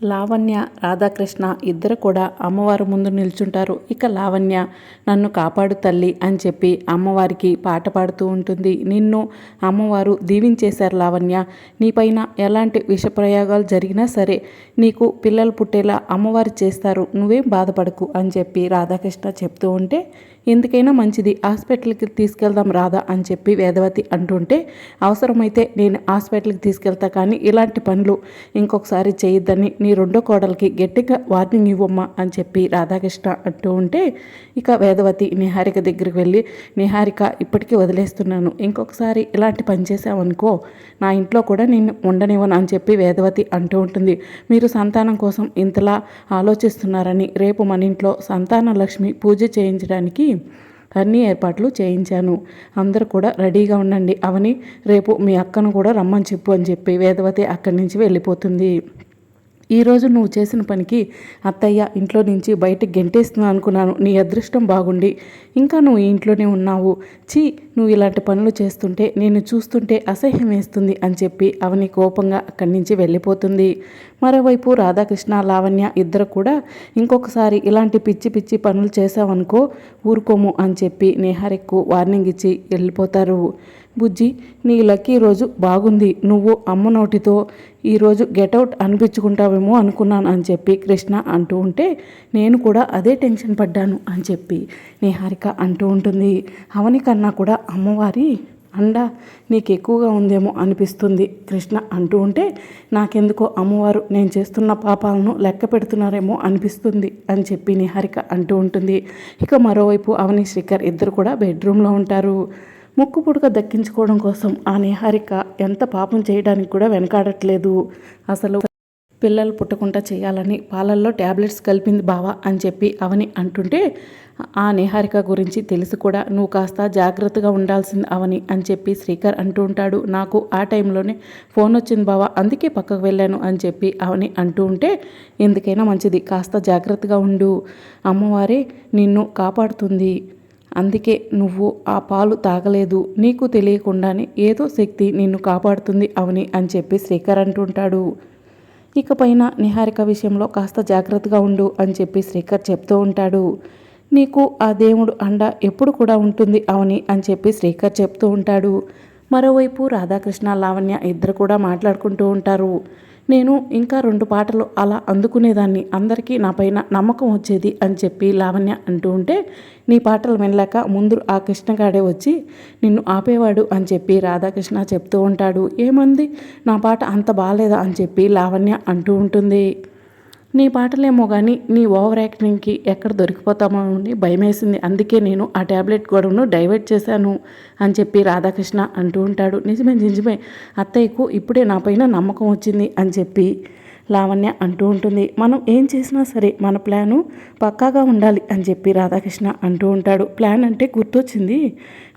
లావణ్య రాధాకృష్ణ ఇద్దరు కూడా అమ్మవారు ముందు నిల్చుంటారు. ఇక లావణ్య నన్ను కాపాడు తల్లి అని చెప్పి అమ్మవారికి పాట పాడుతూ ఉంటుంది. నిన్ను అమ్మవారు దీవించేశారు లావణ్య. నీపైన ఎలాంటి విషప్రయోగాలు జరిగినా సరే నీకు పిల్లలు పుట్టేలా అమ్మవారు చేస్తారు. నువ్వేం బాధపడకు అని చెప్పి రాధాకృష్ణ చెప్తూ ఉంటే ఎందుకైనా మంచిది. హాస్పిటల్కి తీసుకెళ్దాం రాదా అని చెప్పి వేదవతి అంటుంటే అవసరమైతే నేను హాస్పిటల్కి తీసుకెళ్తా కానీ ఇలాంటి పనులు ఇంకొకసారి చేయొద్దని నీ రెండో కోడలికి గట్టిగా వార్నింగ్ ఇవ్వమ్మా అని చెప్పి రాధాకృష్ణ అంటూ ఉంటే ఇక వేదవతి నిహారిక దగ్గరికి వెళ్ళి నిహారిక ఇప్పటికీ వదిలేస్తున్నాను. ఇంకొకసారి ఇలాంటి పని చేసావనుకో నా ఇంట్లో కూడా నేను ఉండనివ్వను అని చెప్పి వేదవతి అంటూ ఉంటుంది. మీరు సంతానం కోసం ఇంతలా ఆలోచిస్తున్నారని రేపు మన ఇంట్లో సంతాన లక్ష్మి పూజ చేయించడానికి అన్ని ఏర్పాట్లు చేయించాను. అందరూ కూడా రెడీగా ఉండండి. అవని రేపు మీ అక్కను కూడా రమ్మని చెప్పు అని చెప్పి వేదవతి అక్కడి నుంచి వెళ్ళిపోతుంది. ఈరోజు నువ్వు చేసిన పనికి అత్తయ్య ఇంట్లో నుంచి బయటకు గెంటేస్తున్నా అనుకున్నాను. నీ అదృష్టం బాగుండి. ఇంకా నువ్వు ఇంట్లోనే ఉన్నావు. చీ నువ్వు ఇలాంటి పనులు చేస్తుంటే నేను చూస్తుంటే అసహ్యం వేస్తుంది అని చెప్పి అవని కోపంగా అక్కడి నుంచి వెళ్ళిపోతుంది. మరోవైపు రాధాకృష్ణ లావణ్య ఇద్దరు కూడా ఇంకొకసారి ఇలాంటి పిచ్చి పిచ్చి పనులు చేసావనుకో ఊరుకోము అని చెప్పి నేహారెక్కు వార్నింగ్ ఇచ్చి వెళ్ళిపోతారు. బుజ్జి నీ లక్కీ రోజు బాగుంది. నువ్వు అమ్మ నోటితో ఈరోజు గెటౌట్ అనిపించుకుంటావేమో అనుకున్నాను అని చెప్పి కృష్ణ అంటూ ఉంటే నేను కూడా అదే టెన్షన్ పడ్డాను అని చెప్పి నిహారిక అంటూ ఉంటుంది. అవని కన్నా కూడా అమ్మవారి అండ నీకు ఎక్కువగా ఉందేమో అనిపిస్తుంది. కృష్ణ అంటూ ఉంటే నాకెందుకో అమ్మవారు నేను చేస్తున్న పాపాలను లెక్క పెడుతున్నారేమో అనిపిస్తుంది అని చెప్పి నిహారిక అంటూ ఉంటుంది. ఇక మరోవైపు అవని శ్రీకర్ ఇద్దరు కూడా బెడ్రూమ్లో ఉంటారు. ముక్కు పుడక దక్కించుకోవడం కోసం ఆ నిహారిక ఎంత పాపం చేయడానికి కూడా వెనకాడట్లేదు. అసలు పిల్లలు పుట్టకుండా చేయాలని పాలల్లో ట్యాబ్లెట్స్ కలిపింది బావా అని చెప్పి అవని అంటుంటే ఆ నిహారిక గురించి తెలిసి కూడా. నువ్వు కాస్త జాగ్రత్తగా ఉండాల్సింది అవని అని చెప్పి శ్రీకర్ అంటూ ఉంటాడు. నాకు ఆ టైంలోనే ఫోన్ వచ్చింది బావా అందుకే పక్కకు వెళ్ళాను అని చెప్పి అవని అంటూ ఉంటే ఎందుకైనా మంచిది. కాస్త జాగ్రత్తగా ఉండు. అమ్మవారే నిన్ను కాపాడుతుంది. అందుకే నువ్వు ఆ పాలు తాగలేదు. నీకు తెలియకుండానే ఏదో శక్తి నిన్ను కాపాడుతుంది అవని అని చెప్పి శ్రీకర్ అంటుంటాడు. ఇకపైన నిహారిక విషయంలో కాస్త జాగ్రత్తగా ఉండు అని చెప్పి శ్రీకర్ చెప్తూ ఉంటాడు. నీకు ఆ దేవుడు అండ ఎప్పుడు కూడా ఉంటుంది అవని అని చెప్పి శ్రీకర్ చెప్తూ ఉంటాడు. మరోవైపు రాధాకృష్ణ లావణ్య ఇద్దరు కూడా మాట్లాడుకుంటూ ఉంటారు. నేను ఇంకా రెండు పాటలు అలా అందుకునేదాన్ని. అందరికీ నా పైన నమ్మకం వచ్చేది అని చెప్పి లావణ్య అంటూ ఉంటే నీ పాటలు వినలేక ముందు ఆ కృష్ణగాడే వచ్చి నిన్ను ఆపేవాడు అని చెప్పి రాధాకృష్ణ చెప్తూ ఉంటాడు. ఏమంది? నా పాట అంత బాగాలేదా అని చెప్పి లావణ్య అంటూ ఉంటుంది. నీ పాటలేమో కానీ నీ ఓవర్ యాక్టింగ్కి ఎక్కడ దొరికిపోతామో అని భయమేసింది. అందుకే నేను ఆ ట్యాబ్లెట్ గొడవను డైవర్ట్ చేశాను అని చెప్పి రాధాకృష్ణ అంటూ ఉంటాడు. నిజమే నిజమే. అత్తయ్యకు ఇప్పుడే నా పైన నమ్మకం వచ్చింది అని చెప్పి లావణ్య అంటూ ఉంటుంది. మనం ఏం చేసినా సరే మన ప్లాను పక్కాగా ఉండాలి అని చెప్పి రాధాకృష్ణ అంటూ ఉంటాడు. ప్లాన్ అంటే గుర్తొచ్చింది.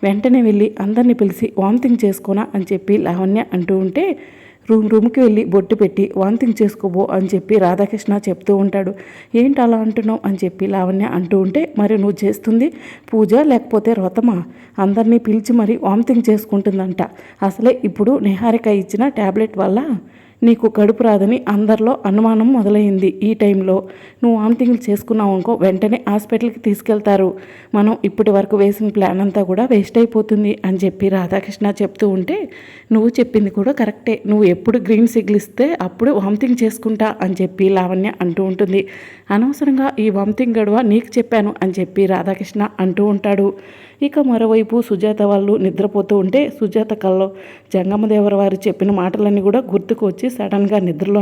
వెంటనే వెళ్ళి అందరినీ పిలిచి వామిటింగ్ చేసుకోనా అని చెప్పి లావణ్య అంటూ ఉంటే రూమ్ రూమ్కి వెళ్ళి బొట్టు పెట్టి వాంతింగ్ చేసుకోబో అని చెప్పి రాధాకృష్ణ చెప్తూ ఉంటాడు. ఏంటి అలా అంటున్నావు? అని చెప్పి లావణ్య అంటూ ఉంటే మరి నువ్వు చేస్తుంది పూజ లేకపోతే వ్రతమా అందరినీ పిలిచి మరి వామితింగ్ చేసుకుంటుందంట. అసలే ఇప్పుడు నిహారిక ఇచ్చిన ట్యాబ్లెట్ వల్ల నీకు కడుపు రాదని అందరిలో అనుమానం మొదలైంది. ఈ టైంలో నువ్వు వామిటింగ్లు చేసుకున్నావు అనుకో వెంటనే హాస్పిటల్కి తీసుకెళ్తారు. మనం ఇప్పటి వరకు వేసిన ప్లాన్ అంతా కూడా వేస్ట్ అయిపోతుంది అని చెప్పి రాధాకృష్ణ చెప్తూ ఉంటే నువ్వు చెప్పింది కూడా కరెక్టే. నువ్వు ఎప్పుడు గ్రీన్ సిగ్నల్ ఇస్తే అప్పుడు వామిటింగ్ చేసుకుంటా అని చెప్పి లావణ్య అంటూ ఉంటుంది. అనవసరంగా ఈ వామిటింగ్ గడువ నీకు చెప్పాను అని చెప్పి రాధాకృష్ణ అంటూ ఉంటాడు. ఇక మరోవైపు సుజాత వాళ్ళు నిద్రపోతూ ఉంటే సుజాత కల్లో జంగమదేవర వారు చెప్పిన మాటలన్నీ కూడా గుర్తుకు వచ్చి సడన్గా నిద్రలో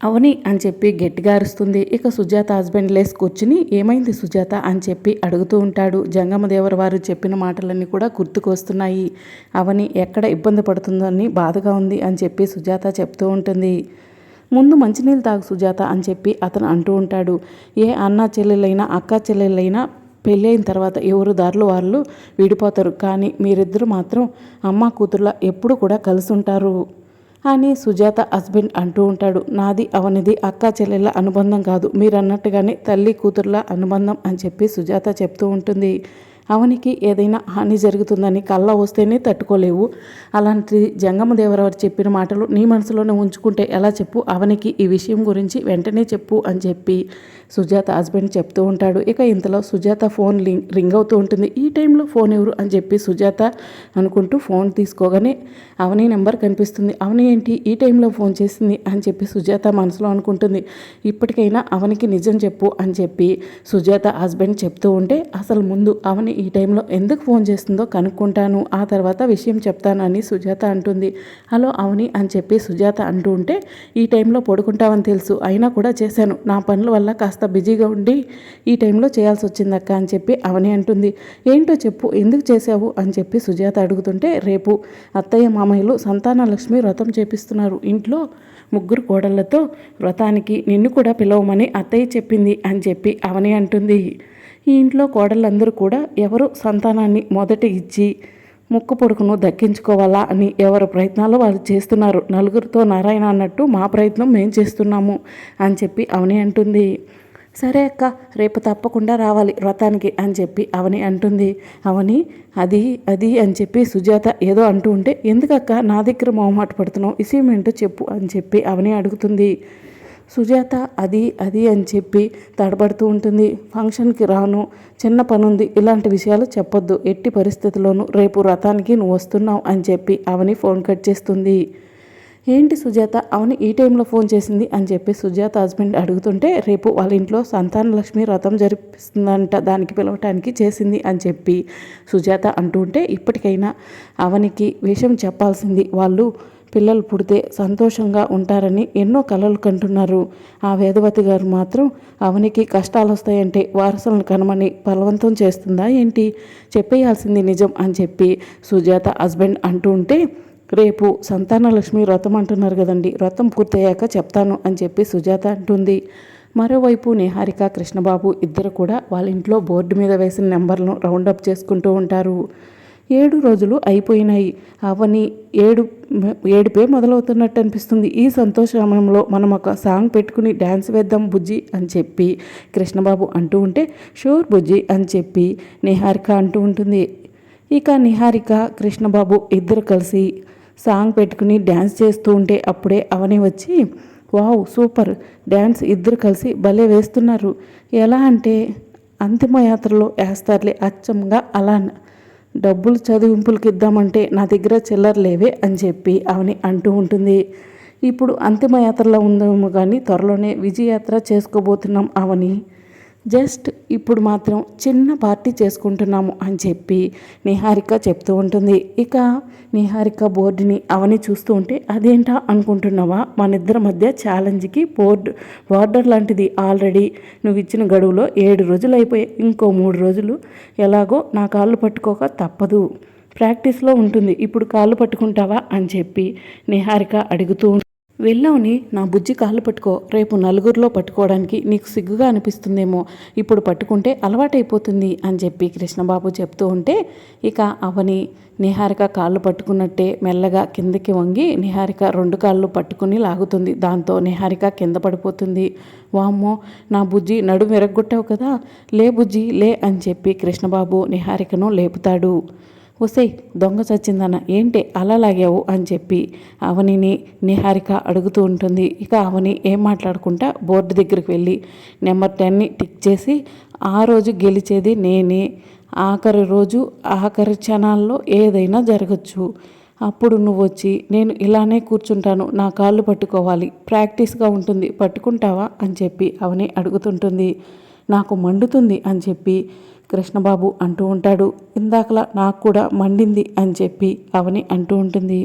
అవని అని చెప్పి గట్టిగా అరుస్తుంది. ఇక సుజాత హస్బెండ్ లేసి కూర్చుని ఏమైంది సుజాత? అని చెప్పి అడుగుతూ ఉంటాడు. జంగమదేవర వారు చెప్పిన మాటలన్నీ కూడా గుర్తుకొస్తున్నాయి. అవని ఎక్కడ ఇబ్బంది పడుతుందని బాధగా ఉంది అని చెప్పి సుజాత చెప్తూ ఉంటుంది. ముందు మంచినీళ్ళు తాగు సుజాత అని చెప్పి అతను అంటూ ఉంటాడు. ఏ అన్న చెల్లెలైనా అక్క చెల్లెలైనా పెళ్ళి అయిన తర్వాత ఎవరు దారులు వాళ్ళు విడిపోతారు. కానీ మీరిద్దరు మాత్రం అమ్మ కూతుర్ల ఎప్పుడు కూడా కలిసి ఉంటారు. అని సుజాత హస్బెండ్ అంటూ ఉంటాడు. నాది అవనిది అక్క చెల్లెళ్ళ అనుబంధం కాదు. మీరు అన్నట్టుగానే తల్లి కూతుర్ల అనుబంధం అని చెప్పి సుజాత చెప్తూ ఉంటుంది. అవనికి ఏదైనా హాని జరుగుతుందని కళ్ళ వస్తేనే తట్టుకోలేవు. అలాంటి జంగమదేవరావు చెప్పిన మాటలు నీ మనసులోనే ఉంచుకుంటే ఎలా చెప్పు? అవనికి ఈ విషయం గురించి వెంటనే చెప్పు అని చెప్పి సుజాత హస్బెండ్ చెప్తూ ఉంటాడు. ఇక ఇంతలో సుజాత ఫోన్ రింగ్ అవుతూ ఉంటుంది. ఈ టైంలో ఫోన్ ఎవరు అని చెప్పి సుజాత అనుకుంటూ ఫోన్ తీసుకోగానే అవని నెంబర్ కనిపిస్తుంది. అవని ఏంటి? ఈ టైంలో ఫోన్ చేసింది అని చెప్పి సుజాత మనసులో అనుకుంటుంది. ఇప్పటికైనా అవనికి నిజం చెప్పు అని చెప్పి సుజాత హస్బెండ్ చెప్తూ ఉంటే అసలు ముందు అవని ఈ టైంలో ఎందుకు ఫోన్ చేస్తుందో కనుక్కుంటాను ఆ తర్వాత విషయం చెప్తానని సుజాత అంటుంది. హలో అవని అని చెప్పి సుజాత అంటూ ఉంటే ఈ టైంలో పడుకుంటావని తెలుసు అయినా కూడా చేశాను. నా పనుల వల్ల కాస్త బిజీగా ఉండి ఈ టైంలో చేయాల్సి వచ్చిందక్క అని చెప్పి అవని అంటుంది. ఏంటో చెప్పు ఎందుకు చేశావు అని చెప్పి సుజాత అడుగుతుంటే రేపు అత్తయ్య మామయ్యలు సంతాన లక్ష్మి వ్రతం చేపిస్తున్నారు. ఇంట్లో ముగ్గురు కోడళ్ళతో వ్రతానికి నిన్ను కూడా పిలవమని అత్తయ్య చెప్పింది అని చెప్పి అవని అంటుంది. ఈ ఇంట్లో కోడళ్ళందరూ కూడా ఎవరు సంతానాన్ని మొదట ఇచ్చి ముక్కు పొడుకును దక్కించుకోవాలా అని ఎవరి ప్రయత్నాలు వాళ్ళు చేస్తున్నారు. నలుగురితో నారాయణ అన్నట్టు మా ప్రయత్నం మేము చేస్తున్నాము అని చెప్పి అవని అంటుంది. సరే అక్క రేపు తప్పకుండా రావాలి వ్రతానికి అని చెప్పి అవని అంటుంది. అవని అది అది అని చెప్పి సుజాత ఏదో అంటూ ఉంటే ఎందుకక్క నా దగ్గర మొహమాట పడుతున్నావు? ఇసేమేంటో ఏంటో చెప్పు అని చెప్పి అవని అడుగుతుంది. సుజాత అది అది అని చెప్పి తడబడుతూ ఉంటుంది. ఫంక్షన్కి రాను చిన్న పనుంది ఇలాంటి విషయాలు చెప్పొద్దు. ఎట్టి పరిస్థితుల్లోనూ రేపు రథానికి నువ్వు వస్తున్నావు అని చెప్పి అవని ఫోన్ కట్ చేస్తుంది. ఏంటి సుజాత అవని ఈ టైంలో ఫోన్ చేసింది అని చెప్పి సుజాత హస్బెండ్ అడుగుతుంటే రేపు వాళ్ళ ఇంట్లో సంతాన లక్ష్మి రథం జరిపిస్తుందంట దానికి పిలవటానికి చేసింది అని చెప్పి సుజాత అంటూ ఉంటే ఇప్పటికైనా అవనికి విషయం చెప్పాల్సింది వాళ్ళు పిల్లలు పుడితే సంతోషంగా ఉంటారని ఎన్నో కలలు కంటున్నారు. ఆ వేదవతి గారు మాత్రం అవనికి కష్టాలు వస్తాయంటే వారసులను కనమని బలవంతం చేస్తుందా ఏంటి? చెప్పేయాల్సింది నిజం అని చెప్పి సుజాత హస్బెండ్ అంటూ ఉంటే రేపు సంతానలక్ష్మి వ్రతం అంటున్నారు కదండి వ్రతం పూర్తయ్యాక చెప్తాను అని చెప్పి సుజాత అంటుంది. మరోవైపు నిహారిక కృష్ణబాబు ఇద్దరు కూడా వాళ్ళ ఇంట్లో బోర్డు మీద వేసిన నెంబర్లను రౌండప్ చేసుకుంటూ ఉంటారు. ఏడు రోజులు అయిపోయినాయి. అవని ఏడు ఏడుపే మొదలవుతున్నట్టు అనిపిస్తుంది. ఈ సంతోష సమయంలో మనం ఒక సాంగ్ పెట్టుకుని డ్యాన్స్ వేద్దాం బుజ్జి అని చెప్పి కృష్ణబాబు అంటూ ఉంటే షూర్ బుజ్జి అని చెప్పి నిహారిక అంటూ ఉంటుంది. ఇక నిహారిక కృష్ణబాబు ఇద్దరు కలిసి సాంగ్ పెట్టుకుని డ్యాన్స్ చేస్తూ ఉంటే అప్పుడే అవని వచ్చి వావ్ సూపర్! డ్యాన్స్ ఇద్దరు కలిసి భలే వేస్తున్నారు. ఎలా అంటే అంతిమయాత్రలో వేస్తారులే అచ్చంగా అలా డబ్బులు చదివింపులకి ఇద్దామంటే నా దగ్గర చిల్లర లేవే అని చెప్పి అవని అంటూ ఉంటుంది. ఇప్పుడు అంతిమయాత్రలో ఉందేమో కానీ త్వరలోనే విజయయాత్ర చేసుకోబోతున్నాం అవని జస్ట్ ఇప్పుడు మాత్రం చిన్న పార్టీ చేసుకుంటున్నాము అని చెప్పి నిహారిక చెప్తూ ఉంటుంది. ఇక నిహారిక బోర్డుని అవని చూస్తూ ఉంటే అదేంటా అనుకుంటున్నావా? మన ఇద్దరి మధ్య ఛాలెంజ్కి బోర్డు బార్డర్ లాంటిది ఆల్రెడీ నువ్వు ఇచ్చిన గడువులో ఏడు రోజులు అయిపోయాయి. ఇంకో మూడు రోజులు ఎలాగో నా కాళ్ళు పట్టుకోక తప్పదు. ప్రాక్టీస్లో ఉంటుంది. ఇప్పుడు కాళ్ళు పట్టుకుంటావా? అని చెప్పి నిహారిక అడుగుతూ వెళ్ళవని నా బుజ్జి కాళ్ళు పట్టుకో రేపు నలుగురిలో పట్టుకోవడానికి నీకు సిగ్గుగా అనిపిస్తుందేమో ఇప్పుడు పట్టుకుంటే అలవాటైపోతుంది అని చెప్పి కృష్ణబాబు చెప్తూ ఉంటే ఇక అవని నిహారిక కాళ్ళు పట్టుకున్నట్టే మెల్లగా కిందకి వంగి నిహారిక రెండు కాళ్ళు పట్టుకుని లాగుతుంది. దాంతో నిహారిక కింద పడిపోతుంది. వామ్మో నా బుజ్జి నడుము విరగ్గొట్టావు కదా లే బుజ్జి లే అని చెప్పి కృష్ణబాబు నిహారికను లేపుతాడు. ఒసే దొంగ చచ్చిందన్న ఏంటి అలా లాగావు అని చెప్పి అవనిని నిహారిక అడుగుతూ ఉంటుంది. ఇక అవని ఏం మాట్లాడుకుంటా బోర్డు దగ్గరికి వెళ్ళి నెంబర్ టెన్ని టిక్ చేసి ఆ రోజు గెలిచేది నేనే. ఆఖరి రోజు ఆఖరి క్షణాల్లో ఏదైనా జరగచ్చు. అప్పుడు నువ్వు వచ్చి నేను ఇలానే కూర్చుంటాను నా కాళ్ళు పట్టుకోవాలి ప్రాక్టీస్గా ఉంటుంది పట్టుకుంటావా అని చెప్పి అవని అడుగుతుంటుంది. నాకు మండుతుంది అని చెప్పి కృష్ణబాబు అంటూ ఉంటాడు. ఇందాకలా నాకు కూడా మండింది అని చెప్పి అవని అంటూ ఉంటుంది.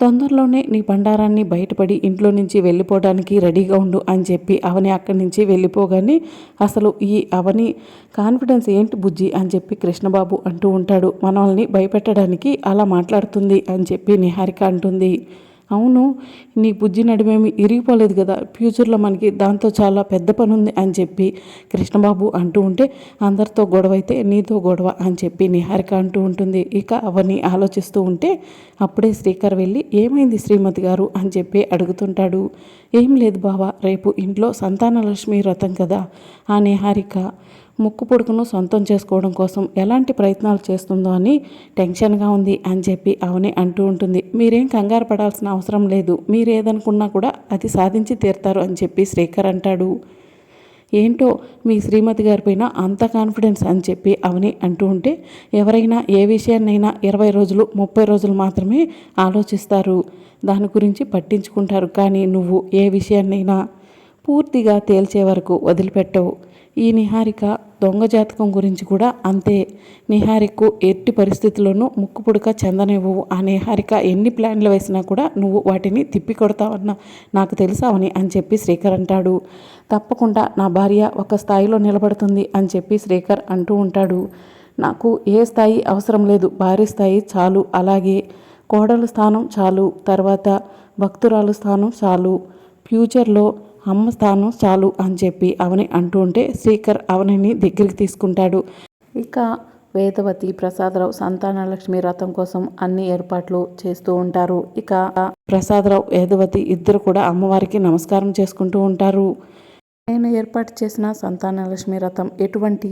తొందరలోనే నీ బండారాన్ని బయటపడి ఇంట్లో నుంచి వెళ్ళిపోవడానికి రెడీగా ఉండు అని చెప్పి అవని అక్కడి నుంచి వెళ్ళిపోగానే అసలు ఈ అవని కాన్ఫిడెన్స్ ఏంటి బుజ్జి అని చెప్పి కృష్ణబాబు అంటూ ఉంటాడు. మనల్ని భయపెట్టడానికి అలా మాట్లాడుతుంది అని చెప్పి నిహారిక అంటుంది. అవును నీ బుజ్జి నడిమేమి ఇరిగిపోలేదు కదా. ఫ్యూచర్లో మనకి దాంతో చాలా పెద్ద పని ఉంది అని చెప్పి కృష్ణబాబు అంటూ ఉంటే అందరితో గొడవ అయితే నీతో గొడవ అని చెప్పి నిహారిక అంటూ ఉంటుంది. ఇక అవన్నీ ఆలోచిస్తూ ఉంటే అప్పుడే శ్రీకర్ వెళ్ళి ఏమైంది శ్రీమతి గారు? అని చెప్పి అడుగుతుంటాడు. ఏం లేదు బావా రేపు ఇంట్లో సంతానలక్ష్మి వ్రతం కదా. ఆ నిహారిక ముక్కు పొడుకును సొంతం చేసుకోవడం కోసం ఎలాంటి ప్రయత్నాలు చేస్తుందో అని టెన్షన్గా ఉంది అని చెప్పి అవని అంటూ ఉంటుంది. మీరేం కంగారు పడాల్సిన అవసరం లేదు. మీరు ఏదనుకున్నా కూడా అది సాధించి తీరుతారు అని చెప్పి శ్రీకర్ అంటాడు. ఏంటో మీ శ్రీమతి గారి పైన అంత కాన్ఫిడెన్స్ అని చెప్పి అవని అంటూ ఉంటే ఎవరైనా ఏ విషయాన్నైనా ఇరవై రోజులు ముప్పై రోజులు మాత్రమే ఆలోచిస్తారు. దాని గురించి పట్టించుకుంటారు. కానీ నువ్వు ఏ విషయాన్నైనా పూర్తిగా తేల్చే వరకు వదిలిపెట్టవు. ఈ నిహారిక దొంగ జాతకం గురించి కూడా అంతే. నిహారికు ఎట్టి పరిస్థితుల్లోనూ ముక్కు పుడక చెందనివ్వవు. ఆ నిహారిక ఎన్ని ప్లాన్లు వేసినా కూడా నువ్వు వాటిని తిప్పి కొడతావన్న నాకు తెలుసావని అని చెప్పి శ్రీకర్ అంటాడు. తప్పకుండా నా భార్య ఒక స్థాయిలో నిలబడుతుంది అని చెప్పి శ్రీకర్ అంటూ ఉంటాడు. నాకు ఏ స్థాయి అవసరం లేదు. భార్య స్థాయి చాలు. అలాగే కోడలు స్థానం చాలు. తర్వాత భక్తురాలు స్థానం చాలు. ఫ్యూచర్లో అమ్మ స్థానం చాలు అని చెప్పి అవని అంటూ ఉంటే శ్రీకర్ అవనిని దగ్గరికి తీసుకుంటాడు. ఇక వేదవతి ప్రసాదరావు సంతానలక్ష్మి రథం కోసం అన్ని ఏర్పాట్లు చేస్తూ ఉంటారు. ఇక ప్రసాదరావు వేదవతి ఇద్దరు కూడా అమ్మవారికి నమస్కారం చేసుకుంటూ ఉంటారు. నేను ఏర్పాటు చేసిన సంతానలక్ష్మి రథం ఎటువంటి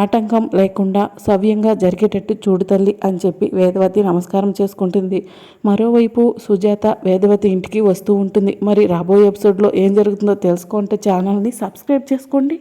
ఆటంకం లేకుండా సవ్యంగా జరిగేటట్టు చూడు తల్లి అని చెప్పి వేదవతి నమస్కారం చేసుకుంటుంది. మరోవైపు సుజాత వేదవతి ఇంటికి వస్తూ ఉంటుంది. మరి రాబోయే ఎపిసోడ్లో ఏం జరుగుతుందో తెలుసుకుంటే ఛానల్ని సబ్స్క్రైబ్ చేసుకోండి.